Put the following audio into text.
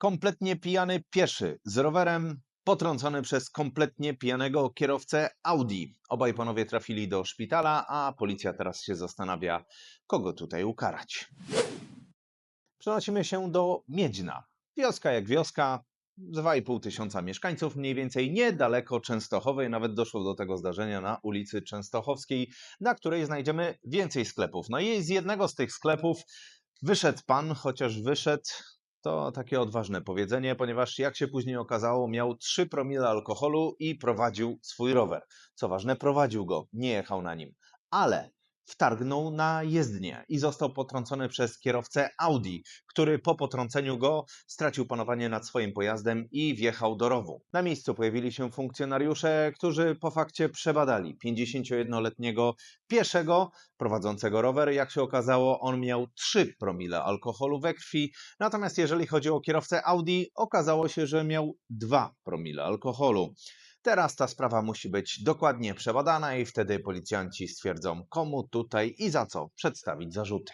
Kompletnie pijany pieszy z rowerem potrącony przez kompletnie pijanego kierowcę Audi. Obaj panowie trafili do szpitala, a policja teraz się zastanawia, kogo tutaj ukarać. Przenosimy się do Miedzna. Wioska jak wioska, 2,5 tysiąca mieszkańców, mniej więcej niedaleko Częstochowy. Nawet doszło do tego zdarzenia na ulicy Częstochowskiej, na której znajdziemy więcej sklepów. No i z jednego z tych sklepów wyszedł pan, chociaż wyszedł, to takie odważne powiedzenie, ponieważ jak się później okazało, miał 3 promile alkoholu i prowadził swój rower. Co ważne, prowadził go, nie jechał na nim. Ale wtargnął na jezdnię i został potrącony przez kierowcę Audi, który po potrąceniu go stracił panowanie nad swoim pojazdem i wjechał do rowu. Na miejscu pojawili się funkcjonariusze, którzy po fakcie przebadali 51-letniego pieszego prowadzącego rower. Jak się okazało, on miał 3 promile alkoholu we krwi, natomiast jeżeli chodzi o kierowcę Audi, okazało się, że miał 2 promile alkoholu. Teraz ta sprawa musi być dokładnie przebadana i wtedy policjanci stwierdzą, komu tutaj i za co przedstawić zarzuty.